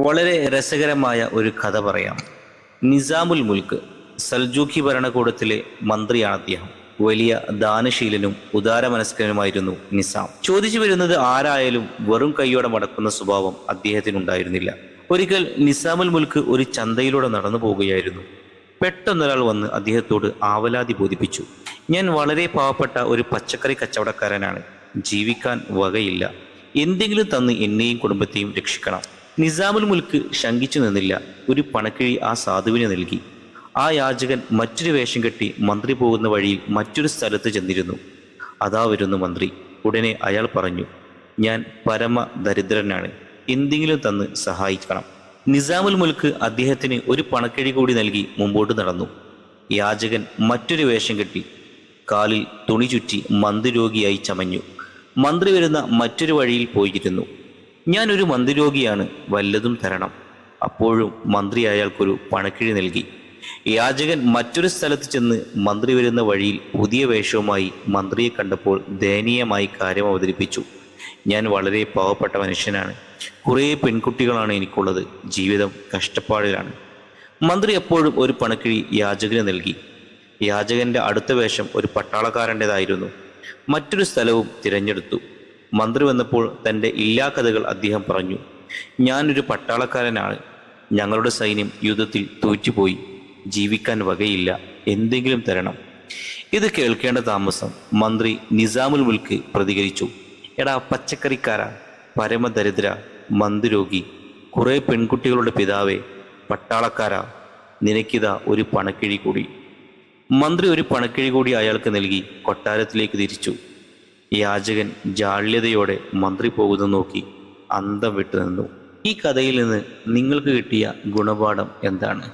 വളരെ രസകരമായ ഒരു കഥ പറയാം. നിസാമുൽ മുൽക്ക് സൽജൂഖി ഭരണകൂടത്തിലെ മന്ത്രിയാണ് അദ്ദേഹം. വലിയ ദാനശീലനും ഉദാരമനസ്കനുമായിരുന്നു നിസാം. ചോദിച്ചു വരുന്നത് ആരായാലും വെറും കൈയോടെ മടക്കുന്ന സ്വഭാവം അദ്ദേഹത്തിനുണ്ടായിരുന്നില്ല. ഒരിക്കൽ നിസാമുൽ മുൽക്ക് ഒരു ചന്തയിലൂടെ നടന്നു പോവുകയായിരുന്നു. പെട്ടെന്നൊരാൾ വന്ന് അദ്ദേഹത്തോട് ആവലാതി ബോധിപ്പിച്ചു. ഞാൻ വളരെ പാവപ്പെട്ട ഒരു പച്ചക്കറി കച്ചവടക്കാരനാണ്. ജീവിക്കാൻ വകയില്ല. എന്തെങ്കിലും തന്ന് എന്നെയും കുടുംബത്തെയും രക്ഷിക്കണം. നിസാമുൽ മുൽക്ക് ശങ്കിച്ചു നിന്നില്ല. ഒരു പണക്കിഴി ആ സാധുവിന് നൽകി. ആ യാചകൻ മറ്റൊരു വേഷം കെട്ടി മന്ത്രി പോകുന്ന വഴിയിൽ മറ്റൊരു സ്ഥലത്ത് ചെന്നിരുന്നു. അതാ വരുന്നു മന്ത്രി. ഉടനെ അയാൾ പറഞ്ഞു ഞാൻ പരമ ദരിദ്രനാണ് എന്തെങ്കിലും തന്ന് സഹായിക്കണം. നിസാമുൽ മുൽക്ക് അദ്ദേഹത്തിന് ഒരു പണക്കിഴി കൂടി നൽകി മുമ്പോട്ട് നടന്നു. യാചകൻ മറ്റൊരു വേഷം കെട്ടി കാലിൽ തുണി ചുറ്റി മന്ദരോഗിയായി ചമഞ്ഞു. മന്ത്രി വരുന്ന മറ്റൊരു വഴിയിൽ പോയിരുന്നു. ഞാനൊരു മന്ദരോഗിയാണ് വല്ലതും തരണം. അപ്പോഴും മന്ത്രി അയാൾക്കൊരു പണക്കിഴി നൽകി. യാചകൻ മറ്റൊരു സ്ഥലത്ത് ചെന്ന് മന്ത്രി വരുന്ന വഴിയിൽ പുതിയ വേഷവുമായി മന്ത്രിയെ കണ്ടപ്പോൾ ദയനീയമായി കാര്യം അവതരിപ്പിച്ചു. ഞാൻ വളരെ പാവപ്പെട്ട മനുഷ്യനാണ്. കുറേ പെൺകുട്ടികളാണ് എനിക്കുള്ളത്. ജീവിതം കഷ്ടപ്പാടിലാണ്. മന്ത്രി എപ്പോഴും ഒരു പണക്കിഴി യാചകന് നൽകി. യാചകന്റെ അടുത്ത വേഷം ഒരു പട്ടാളക്കാരന്റെതായിരുന്നു. മറ്റൊരു സ്ഥലവും തിരഞ്ഞെടുത്തു. മന്ത്രി വന്നപ്പോൾ തന്റെ ഇല്ലാ കഥകൾ അദ്ദേഹം പറഞ്ഞു. ഞാനൊരു പട്ടാളക്കാരനാണ്. ഞങ്ങളുടെ സൈന്യം യുദ്ധത്തിൽ തോറ്റുപോയി. ജീവിക്കാൻ വകയില്ല. എന്തെങ്കിലും തരണം. ഇത് കേൾക്കേണ്ട താമസം മന്ത്രി നിസാമുൽ മുൽക്ക് പ്രതികരിച്ചു. എടാ പച്ചക്കറിക്കാര. പരമദരിദ്ര മന്ദരോഗി കുറേ പെൺകുട്ടികളുടെ പിതാവേ പട്ടാളക്കാര. നിനക്കിതാ ഒരു പണക്കിഴി കൂടി. മന്ത്രി ഒരു പണക്കിഴി കൂടി അയാൾക്ക് നൽകി കൊട്ടാരത്തിലേക്ക് തിരിച്ചു. യാചകൻ ജാള്യതയോടെ മന്ത്രി പോകുന്നത് നോക്കി അന്തം വിട്ടു നിന്നു ഈ കഥയിൽ നിന്ന് നിങ്ങൾക്ക് കിട്ടിയ ഗുണപാഠം എന്താണ്?